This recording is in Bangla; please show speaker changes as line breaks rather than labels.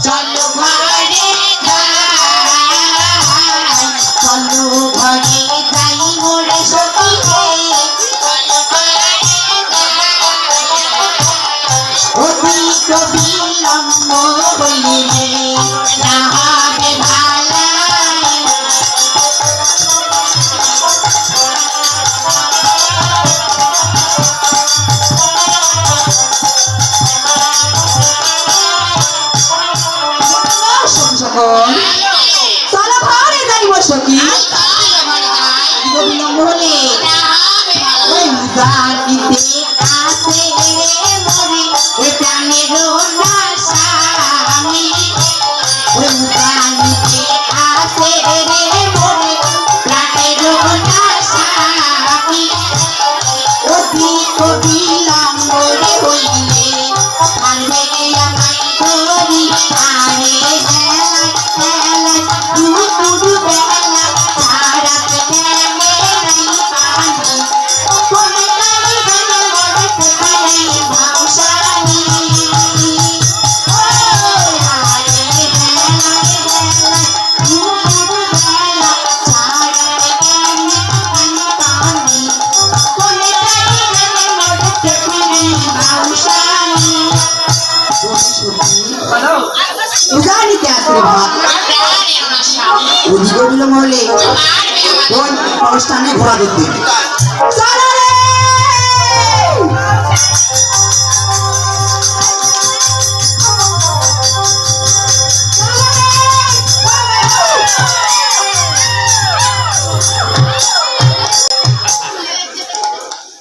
চলো ঘরে চলো ঘরে যাই মোরে
সকল চলো ঘরে যাইব সখী। বিলম্ব হলে ওই জাতিতে
আছে মরে এ প্রাণের স্বামী ওই জাতিতে আছে রে মরে প্রাণের স্বামী অধিক বিলম্ব রে হইলে আনবে আমায় করি
নিতে আসলে ভাত অধিক বিলম্ব হলে অনুষ্ঠানে ঘোরা দেখতে